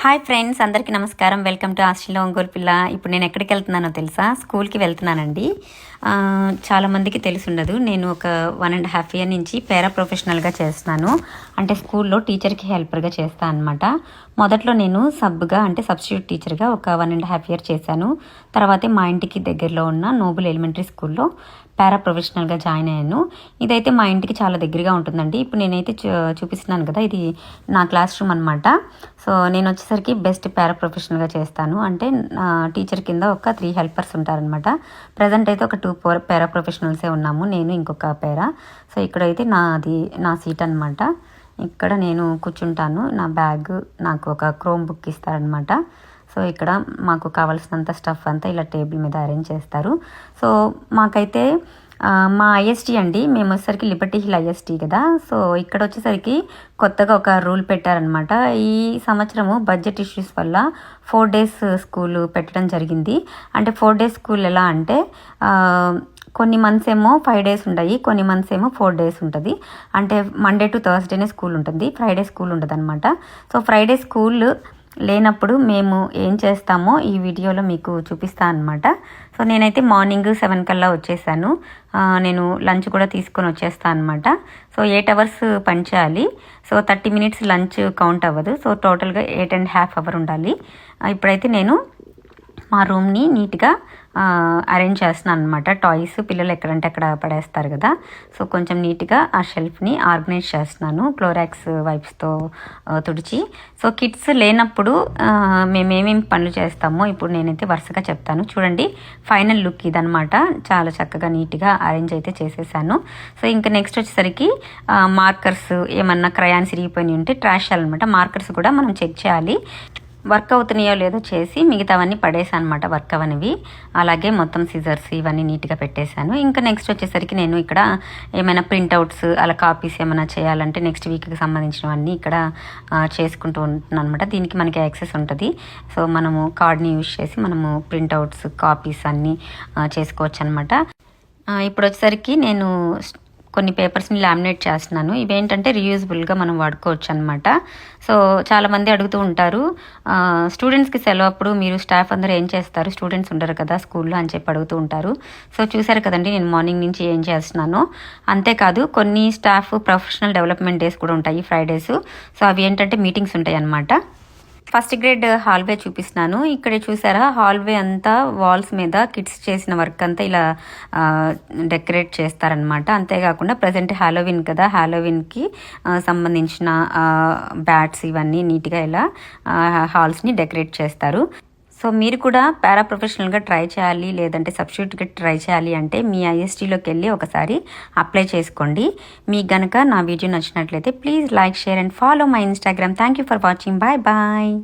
Hi friends అందరికీ నమస్కారం. Welcome to Australia Ongole పిల్ల. ఇప్పుడు నేను ఎక్కడికి వెళ్తున్నానో తెలుసా? స్కూల్కి వెళ్తున్నానండి. చాలామందికి తెలిసి ఉండదు నేను ఒక వన్ అండ్ హాఫ్ ఇయర్ నుంచి పేరా ప్రొఫెషనల్గా చేస్తున్నాను. అంటే స్కూల్లో టీచర్కి హెల్పర్గా చేస్తాను అనమాట మొదట్లో నేను సబ్గా అంటే సబ్స్టిట్యూట్ టీచర్గా ఒక వన్ అండ్ హాఫ్ ఇయర్ చేశాను. తర్వాతే మా ఇంటికి దగ్గరలో ఉన్న నోబుల్ ఎలిమెంటరీ స్కూల్లో పారా ప్రొఫెషనల్గా జాయిన్ అయ్యాను. ఇదైతే మా ఇంటికి చాలా దగ్గరగా ఉంటుందండి. ఇప్పుడు నేనైతే చూ చూపిస్తున్నాను కదా ఇది నా క్లాస్ రూమ్ అనమాట సో నేను వచ్చేసరికి బెస్ట్ పారా ప్రొఫెషనల్గా చేస్తాను. అంటే టీచర్ కింద ఒక త్రీ హెల్పర్స్ ఉంటారనమాట ప్రజెంట్ అయితే ఒక టూ ఫోర్ పారా ప్రొఫెషనల్సే ఉన్నాము. నేను ఇంకొక పేరా. సో ఇక్కడైతే నాది నా సీట్ అనమాట ఇక్కడ నేను కూర్చుంటాను. నా బ్యాగ్ నాకు ఒక క్రోమ్ బుక్ ఇస్తారనమాట సో ఇక్కడ మాకు కావాల్సినంత స్టఫ్ అంతా ఇలా టేబుల్ మీద అరేంజ్ చేస్తారు. సో మాకైతే మా ఐఎస్టీ అండి. మేము వచ్చేసరికి లిబర్టీ హిల్ ఐఎస్టీ కదా. సో ఇక్కడ వచ్చేసరికి కొత్తగా ఒక రూల్ పెట్టారనమాట ఈ సంవత్సరము బడ్జెట్ ఇష్యూస్ వల్ల ఫోర్ డేస్ స్కూల్ పెట్టడం జరిగింది. అంటే ఫోర్ డేస్ స్కూల్ ఎలా అంటే కొన్ని మంత్స్ ఏమో ఫైవ్ డేస్ ఉంటాయి కొన్ని మంత్స్ ఏమో ఫోర్ డేస్ ఉంటుంది. అంటే మండే టు థర్స్డేనే స్కూల్ ఉంటుంది ఫ్రైడే స్కూల్ ఉంటుంది అనమాట సో ఫ్రైడే స్కూల్ లేనప్పుడు మేము ఏం చేస్తామో ఈ వీడియోలో మీకు చూపిస్తాను అనమాట సో నేనైతే మార్నింగ్ సెవెన్ కల్లా వచ్చేసాను. నేను లంచ్ కూడా తీసుకొని వచ్చేస్తాను అనమాట సో ఎయిట్ అవర్స్ పనిచేయాలి so thirty minutes lunch count అవ్వదు. సో టోటల్గా ఎయిట్ అండ్ హాఫ్ అవర్ ఉండాలి. ఇప్పుడైతే నేను మా రూమ్ని నీట్గా అరేంజ్ చేస్తున్నాను అనమాట టాయ్స్ పిల్లలు ఎక్కడంటే అక్కడ పడేస్తారు కదా. సో కొంచెం నీట్గా ఆ షెల్ఫ్ని ఆర్గనైజ్ చేస్తున్నాను. క్లోరాక్స్ వైప్స్తో తుడిచి. సో కిడ్స్ లేనప్పుడు మేమేమేమి పనులు చేస్తామో ఇప్పుడు నేనైతే వరుసగా చెప్తాను. చూడండి ఫైనల్ లుక్ ఇదనమాట చాలా చక్కగా నీట్గా అరేంజ్ అయితే చేసేసాను. సో ఇంకా నెక్స్ట్ వచ్చేసరికి మార్కర్స్ ఏమన్నా క్రయాన్స్ ఇరిగిపోయినాయి ఉంటే ట్రాష్ చేయాలన్నమాట. మార్కర్స్ కూడా మనం చెక్ చేయాలి. వర్క్ అవుతున్నాయో లేదో చేసి మిగతావన్నీ పడేసాను అనమాట వర్క్ అవనివి. అలాగే మొత్తం సిజర్స్ ఇవన్నీ నీట్గా పెట్టేశాను. ఇంకా నెక్స్ట్ వచ్చేసరికి నేను ఇక్కడ ఏమైనా ప్రింట్అవుట్స్ అలా కాపీస్ ఏమైనా చేయాలంటే నెక్స్ట్ వీక్కి సంబంధించినవన్నీ ఇక్కడ చేసుకుంటూ ఉంటున్నాను అనమాట దీనికి మనకి యాక్సెస్ ఉంటుంది. సో మనము కార్డ్ని యూజ్ చేసి మనము ప్రింట్అవుట్స్ కాపీస్ అన్నీ చేసుకోవచ్చు అనమాట ఇప్పుడు వచ్చేసరికి నేను కొన్ని పేపర్స్ని లామినేట్ చేస్తున్నాను. ఇవేంటంటే రీయూజబుల్గా మనం వాడుకోవచ్చు అనమాట సో చాలామంది అడుగుతూ ఉంటారు స్టూడెంట్స్కి సెలవు అప్పుడు మీరు స్టాఫ్ అందరూ ఏం చేస్తారు? స్టూడెంట్స్ ఉండరు కదా స్కూల్లో అని చెప్పి అడుగుతూ ఉంటారు. సో చూసారు కదండి నేను మార్నింగ్ నుంచి ఏం చేస్తున్నానో. అంతేకాదు కొన్ని స్టాఫ్ ప్రొఫెషనల్ డెవలప్మెంట్ డేస్ కూడా ఉంటాయి ఫ్రైడేస్ సో అవి ఏంటంటే మీటింగ్స్ ఉంటాయి అన్నమాట ఫస్ట్ గ్రేడ్ హాల్వే చూపిస్తున్నాను. ఇక్కడ చూసారా హాల్వే అంతా వాల్స్ మీద కిడ్స్ చేసిన వర్క్ అంతా ఇలా డెకరేట్ చేస్తారనమాట అంతేకాకుండా ప్రజెంట్ హ్యాలోవిన్ కదా హ్యాలోవిన్కి సంబంధించిన బ్యాట్స్ ఇవన్నీ నీట్గా ఇలా హాల్స్ని డెకరేట్ చేస్తారు. సో మీరు కూడా పారా ప్రొఫెషనల్గా ట్రై చేయాలి లేదంటే సబ్స్టిట్యూట్గా ట్రై చేయాలి అంటే మీ ఐఎస్టీలోకి వెళ్ళి ఒకసారి అప్లై చేసుకోండి. మీకు గనక నా వీడియో నచ్చినట్లయితే please like share and follow my Instagram thank you for watching bye bye